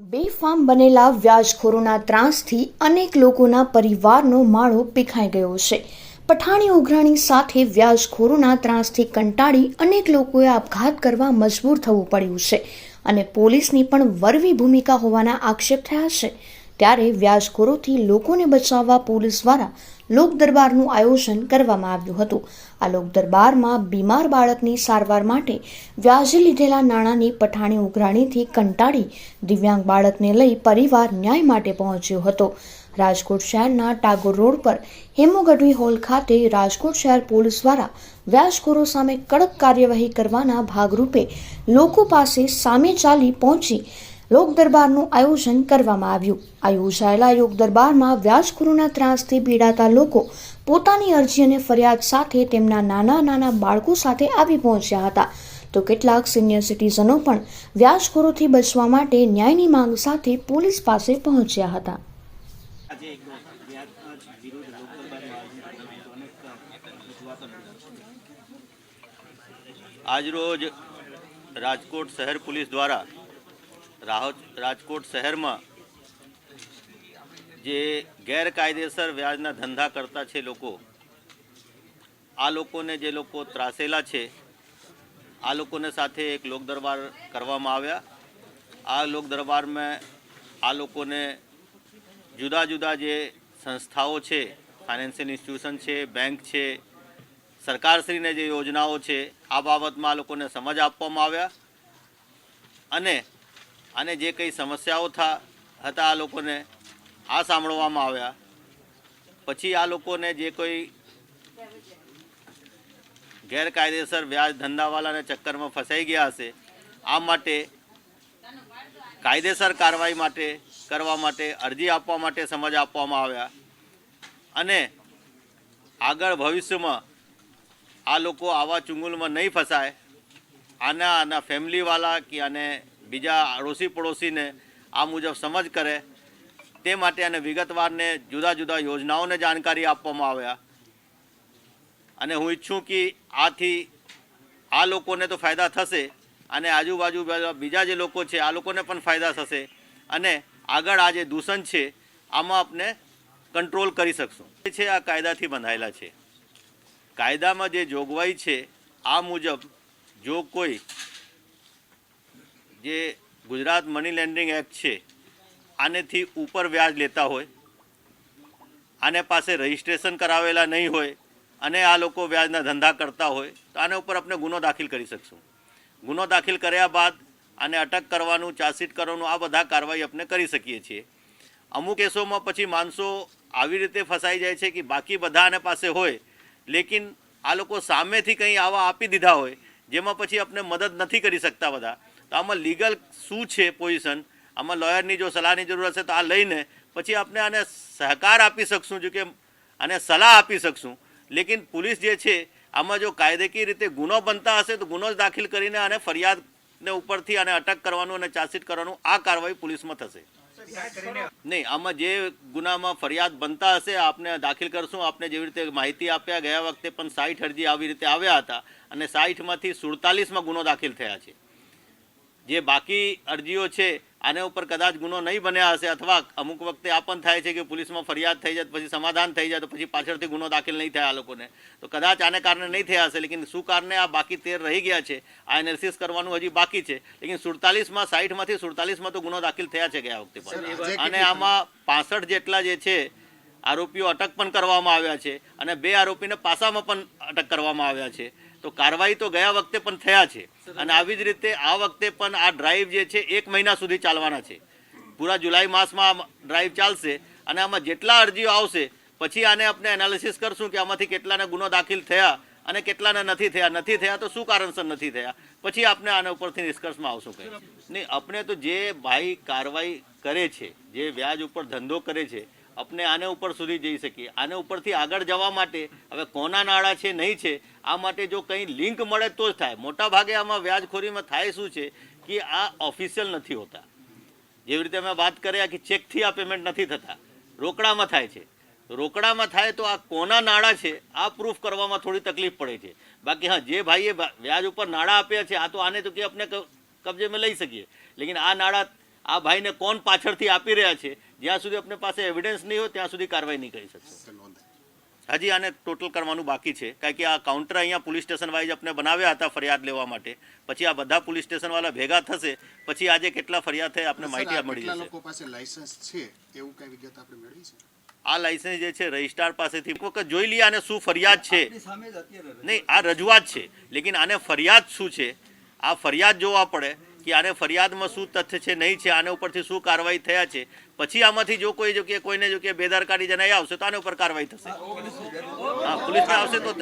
બેફામ બનેલા વ્યાજખોરોના ત્રાસથી અનેક લોકોના પરિવારનો માળો પીખાઈ ગયો છે. પઠાણી ઉઘરાણી સાથે વ્યાજખોરોના ત્રાસથી કંટાળી અનેક લોકોએ આપઘાત કરવા મજબૂર થવું પડ્યું છે અને પોલીસની પણ વરવી ભૂમિકા હોવાના આક્ષેપ થયા છે. ત્યારે વ્યાજખોરોથી લોકોને બચાવવા પોલીસ દ્વારા લોક દરબારનું આયોજન કરવામાં આવ્યું હતું. આ લોક દરબારમાં બીમાર બાળકની સારવાર માટે વ્યાજે લીધેલા નાણાંની પઠાણી ઉઘરાણીથી કંટાળી દિવ્યાંગ બાળકને લઈ પરિવાર ન્યાય માટે પહોંચ્યો હતો. રાજકોટ શહેરના ટાગોર રોડ પર હેમુગઢવી હોલ ખાતે રાજકોટ શહેર પોલીસ દ્વારા વ્યાજખોરો સામે કડક કાર્યવાહી કરવાના ભાગરૂપે લોકો પાસે સામે ચાલી પહોંચી લોક દરબારનું આયોજન કરવામાં આવ્યું. આ યોજાયેલા યોગ દરબારમાં વ્યાસગુરુના ત્રાસથી પીડાતા લોકો પોતાની અરજી અને ફરિયાદ સાથે તેમના નાના નાના બાળકો સાથે આવી પહોંચ્યા હતા. તો કેટલાક સિનિયર સિટીઝનો પણ વ્યાસગુરુથી બચવા માટે ન્યાયની માંગ સાથે પોલીસ પાસે પહોંચ્યા હતા. આજરોજ રાજકોટ શહેર પોલીસ દ્વારા રાજકોટ શહેરમાં જે ગેરકાયદેસર વ્યાજના ધંધા કરતા છે લોકો, આ લોકોને જે લોકો ત્રાસેલા છે, આ લોકોને સાથે એક લોક દરબાર કરવામાં આવ્યા. આ લોક દરબારમાં આ લોકોને જુદા જુદા જે સંસ્થાઓ છે, ફાઇનાન્શિયલ ઇન્સ્ટિટ્યુશન છે, બેંક છે, સરકારશ્રીને જે યોજનાઓ છે, આ બાબતમાં આ લોકોને સમજ આપવામાં આવ્યા. અને અને જે કંઈ સમસ્યાઓ થા, હતા આ લોકોને આ સાંભળવામાં આવ્યા. પછી આ લોકોને જે કોઈ ગેરકાયદેસર વ્યાજ ધંધાવાળાના ચક્કરમાં ફસાઈ ગયા હશે, આ માટે કાયદેસર કાર્યવાહી માટે કરવા માટે અરજી આપવા માટે સમજ આપવામાં આવ્યા. અને આગળ ભવિષ્યમાં આ લોકો આવા ચુંગલમાં નહીં ફસાય. આના આના ફેમિલીવાળા કે આને બીજા અડોશી પડોશીને આ મુજબ સમજ કરે, તે માટે અને વિગતવારને જુદા જુદા યોજનાઓને જાણકારી આપવામાં આવ્યા. અને હું ઈચ્છું કે આથી આ લોકોને તો ફાયદા થશે અને આજુબાજુ બીજા જે લોકો છે, આ લોકોને પણ ફાયદા થશે અને આગળ આ જે દૂષણ છે, આમાં આપણે કંટ્રોલ કરી શકશું. એ છે આ કાયદાથી બંધાયેલા છે. કાયદામાં જે જોગવાઈ છે, આ મુજબ જો કોઈ જે ગુજરાત મની લેન્ડિંગ એક્ટ છે, આનેથી ઉપર વ્યાજ લેતા હોય, આને પાસે રજિસ્ટ્રેશન કરાવેલા નહીં હોય, અને આ લોકો વ્યાજના ધંધા કરતા હોય, તો આના ઉપર આપણે ગુનો દાખલ કરી શકશું. ગુનો દાખલ કર્યા બાદ આને અટક કરવાનું, ચાર્જશીટ કરવાનું, આ બધા કાર્યવાહી આપણે કરી શકીએ છીએ. અમુક કેસોમાં પછી માણસો આવી રીતે ફસાઈ જાય છે કે બાકી બધા આને પાસે હોય, લેકિન આ લોકો સામેથી કંઈ આવા આપી દીધા હોય, જેમાં પછી આપણે મદદ નથી કરી શકતા બધા. તો આમાં લીગલ શું છે પોઝિશન આમાં લોયરની જો સલાહની જરૂર હશે તો આ લઈને પછી આપણે આને સહકાર આપી શકશું, જો કે આને સલાહ આપી શકશું. લેકિન પોલીસ જે છે, આમાં જો કાયદેકીય રીતે ગુનો બનતા હશે તો ગુનો જ દાખલ કરીને આને ફરિયાદને ઉપરથી આને અટક કરવાનું અને ચાર્જશીટ કરવાનું આ કાર્યવાહી પોલીસમાં થશે. નહીં, આમાં જે ગુનામાં ફરિયાદ બનતા હશે, આપને દાખલ કરશું. આપને જેવી રીતે માહિતી આપ્યા ગયા વખતે પણ સાઠ અરજી આવી રીતે આવ્યા હતા અને સાઠમાંથી સુડતાલીસમાં ગુનો દાખલ થયા છે. જે બાકી અરજીઓ છે આને ઉપર કદાચ ગુનો નહીં બન્યા હશે અથવા અમુક વખતે આ પણ થાય છે કે પોલીસમાં ફરિયાદ થઈ જાય પછી સમાધાન થઈ જાય તો પછી પાછળથી ગુનો દાખલ નહીં થાય આ લોકોને. તો કદાચ આને કારણે નહીં થયા હશે લેકિન શું કારણે આ બાકી તેર રહી ગયા છે? આ એનાલિસિસ કરવાનું હજી બાકી છે. લેકિન સુડતાલીસમાં સાઠમાંથી સુડતાલીસમાં તો ગુનો દાખલ થયા છે ગયા વખતે પણ. અને આમાં પાસઠ જેટલા જે છે આરોપીઓ અટક પણ કરવામાં આવ્યા છે અને બે આરોપીને પાસામાં પણ અટક કરવામાં આવ્યા છે. તો કાર્યવાહી તો ગયા વખતે પણ થયા છે. અને આવી જ રીતે આ વખતે પણ આ ડ્રાઈવ જે છે એક મહિના સુધી ચાલવાના છે. પૂરા જુલાઈ માસમાં ડ્રાઈવ ચાલશે અને આમાં જેટલા અરજીઓ આવશે પછી આને આપણે એનાલિસિસ કરશું કે આમાંથી કેટલાને ગુનો દાખલ થયા અને કેટલાને નથી થયા. નથી થયા તો શું કારણસર નથી થયા? પછી આપણે આના ઉપરથી નિષ્કર્ષમાં આવશું કંઈ. નહીં આપણે તો જે ભાઈ કાર્યવાહી કરે છે જે વ્યાજ ઉપર ધંધો કરે છે આપણે આને ઉપર સુધી જઈ શકીએ. આને ઉપરથી આગળ જવા માટે, હવે કોના નાણાં છે, નહીં છે, આ માટે જો કંઈ લિંક મળે તો જ થાય. મોટા ભાગે આમાં વ્યાજખોરીમાં થાય શું છે કે આ ઓફિશિયલ નથી હોતા. જેવી રીતે અમે વાત કર્યા કે ચેકથી આ પેમેન્ટ નથી થતા. રોકડામાં થાય છે. રોકડામાં થાય તો આ કોના નાણાં છે, આ પ્રૂફ કરવામાં થોડી તકલીફ પડે છે. બાકી હા, જે ભાઈએ વ્યાજ ઉપર નાણાં આપ્યા છે, આ તો આને તો કે આપણે કબજે મેં લઈ શકીએ. લેકિન આ નાણાં આ ભાઈને કોણ પાછળથી આપી રહ્યા છે? જ્યાં સુધી આપણી પાસે એવિડન્સ નહીં હોય ત્યાં સુધી કાર્યવાહી નહીં કરી શકશો. હજી આને ટોટલ કરવાનું બાકી છે. કારણ કે આ કાઉન્ટર અહીંયા પોલીસ સ્ટેશન વાઇઝ આપણે બનાવ્યા હતા ફરિયાદ લેવા માટે. પછી આ બધા પોલીસ સ્ટેશનવાળા ભેગા થશે. પછી આજે કેટલા ફરિયાદ થઈ આપણે માહિતી મળી જશે. લોકો પાસે લાયસન્સ છે એવું કઈ વિગત આપણે મેળવી છે? આ લાયસન્સ જે છે રજિસ્ટ્રાર પાસેથી એક વખત જોઈ લઈએ આને શું ફરિયાદ છે. નહીં આ રજૂઆત છે. લેકિન આને ફરિયાદ શું છે? આ ફરિયાદ જોવા પડે. કે આને ફરિયાદમાં શું તથ્ય છે, નહીં છે, આના ઉપરથી શું કાર્યવાહી થયા છે? પછી આમાંથી જો કોઈ જો કે કોઈને જો કે બેદરકારી જણાઈ આવશે તો આને ઉપર કાર્યવાહી થશે. હા, પોલીસને આવશે તો